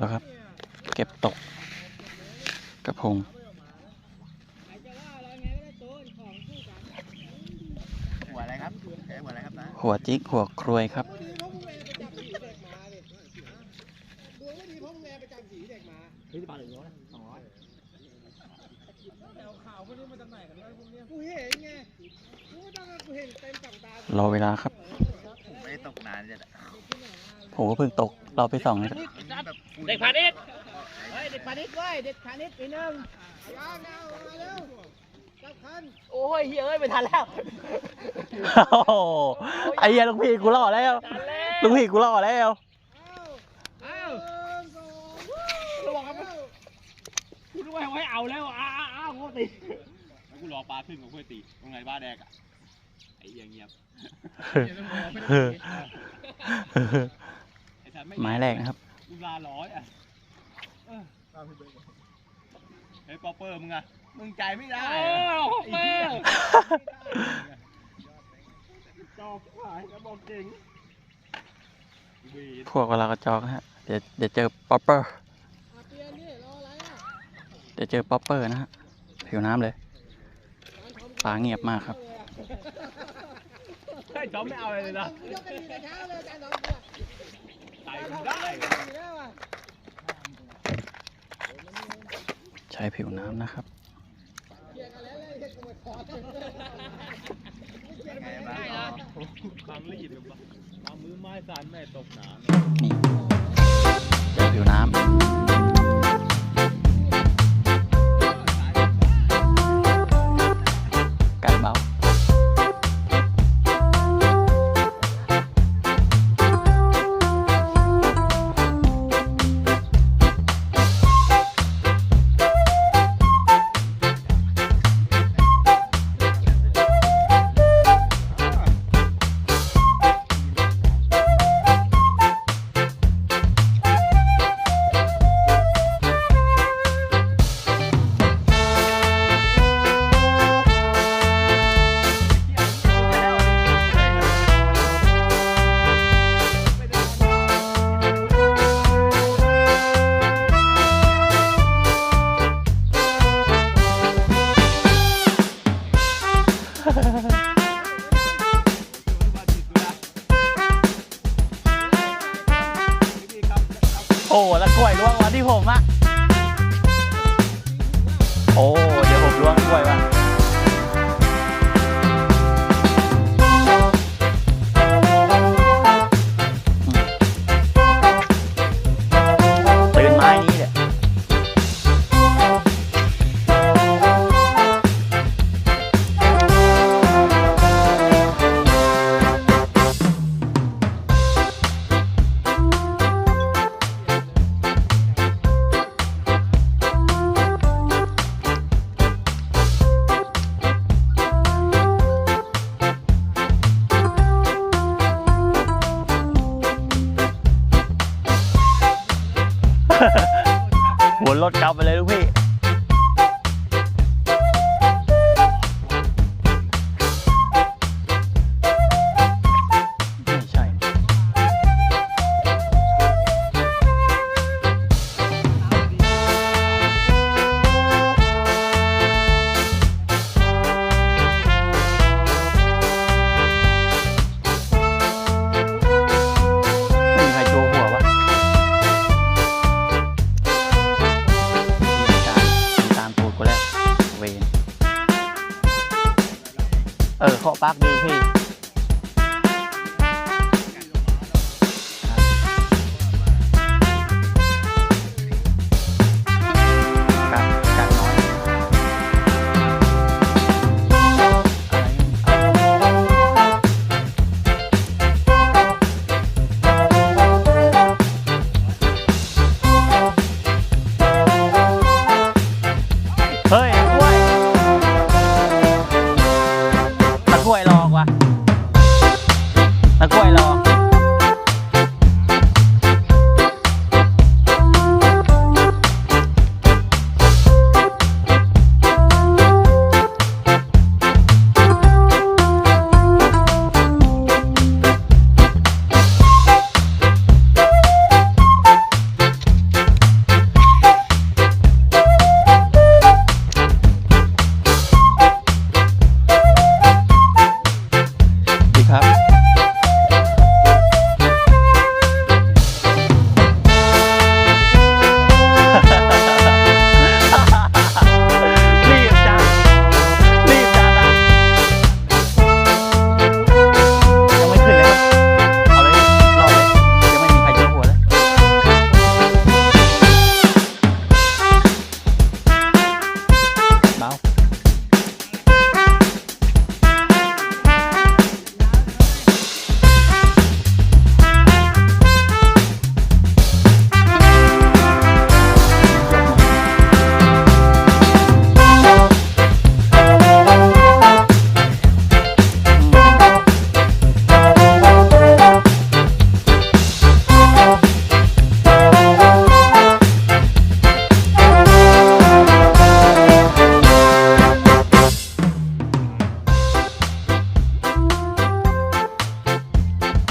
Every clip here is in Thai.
แล้วครับ เก็บตก กระพง หัวอะไรครับแกหัวอะไรครับนะหัวจิกหัวครวยครับเฮ้ยปลาเหลืองนะสองร้อยกูเห็นไงกูก็ต้องกูเห็นเต็มสองตารอเวลาครับไม่ได้ตกนานเลยแหละผมก็เพิ่งตก เราไปสองเลยแบบ เด็กพาณิชย์เฮ้ยเด็กพาณิชย์เว้ยเด็กพาณิชย์ปีหนึ่งยางเอามาเร็วจับคันโอ้ยเฮ้ยเอ้ยไม่ทันแล้วโอ้โหไอ้เหี้ยลูกพี่กูรอดแล้วทันแล้วลูกพี่กูรอดแล้วเอาระวังครับคุณรู้ไหมว่าให้เอาแล้วอ้าวอ้าวอ้าวโคตรตีแล้วกูรอปลาขึ้นกับเพื่อตีตรงไหนบ้าแดกอะไอ้เหี้ยเงียบไอ้สัตว์ไม่ ไม้แรกนะครับ กูลาร้อยอะเออเฮ้ยป๊อปเปอร์มึงอะมึงใจไม่ได้เออะอเป้จอกหายกระบอกเก่งเวีดพวกเวลากระจอกนะฮะ เดี๋ยวเดี๋ยวเจอป๊อปเปอร์เอาเปลี่ยนนี่รออะไรอะเดี๋ยวเจอป๊อปเปอร์นะฮะ ผิวน้ำเลยปลาเงียบมากครับไอ้จอมไม่เอาอะไรเลยนะ ยกกันดีแต่เช้าเลยอาจารย์สองตัวใส่อาจารย์มึสองงได้ตัวดีแล้วอะใช้ผิวน้ำนะครับเคลียร์กันแล้วเลย กล้วยล่วงมาที่ผมอะโอ้ วนรถกลับไปเลยลูกพี่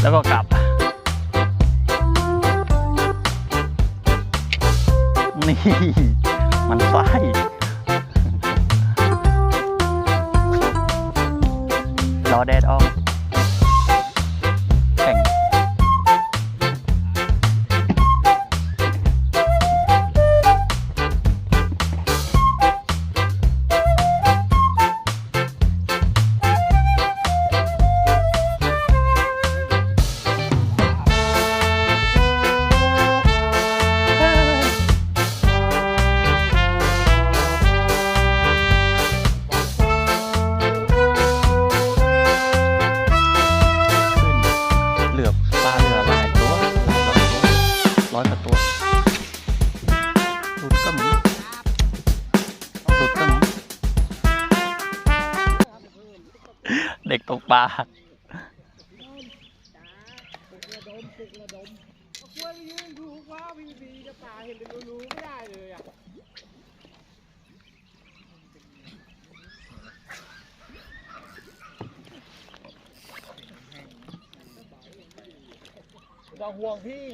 แล้วก็กลับ นี่ มันไส้รอแดดออก เหลือบปลาเรือหลายตัวหลายร้อยตัวร้อยกว่าตัวหลุดก็มีหลุดก็มีเด็กตกปลากล้วยยืนถูกว่าพีพีจะตาเห็นเป็นรูๆไม่ได้เลยอะ ไม่ต้องห่วงพี่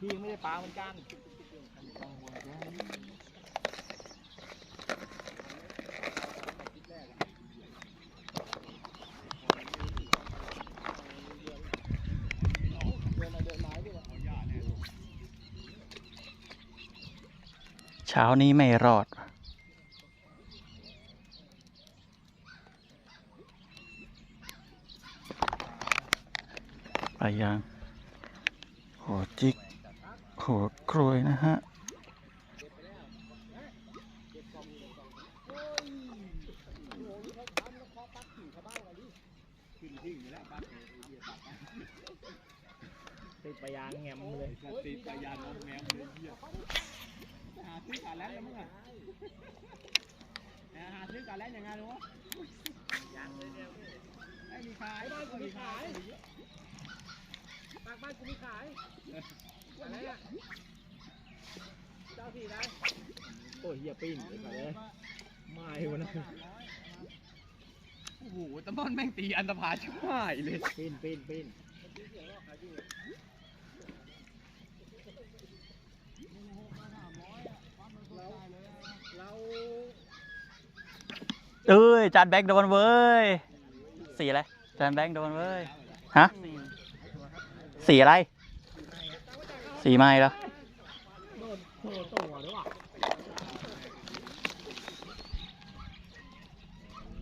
พี่ไม่ได้ปลาเหมือนกันต้องห่วงเช้านี้ไม่รอด ไปยังหัวจิกหัวกรวยนะฮะติดไปยางแงมเลยตีปลายานมแมวเลยเหี้ยหาซื้อการแลนด์แล้วมึงอะหาซื้อการแลนด์ยังไงรู้วะไอ้มีขายบ้านกูมีขาย ปากบ้านกูมีขายอะไรอะเจ้าที่ได้โอ้ยเฮียปิ้งเลยก่อนเลยไม่วะนะโอ้โหตะมอนแม่งตีอันตรพาชิบหายเลยปิ้นปิ้นปิ้นเอ้ยจานแบงค์โดนเว้ย สีอะไรจานแบงค์โดนเว้ย ฮะ สีอะไร สีไม้แล้ว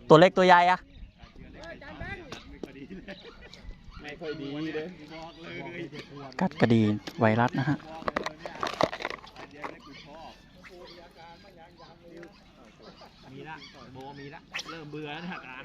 ตัวเล็กตัวใหญ่อะกัดกระดีไวรัสนะฮะมีละโบมีละเริ่มเบื่อแล้วอาการ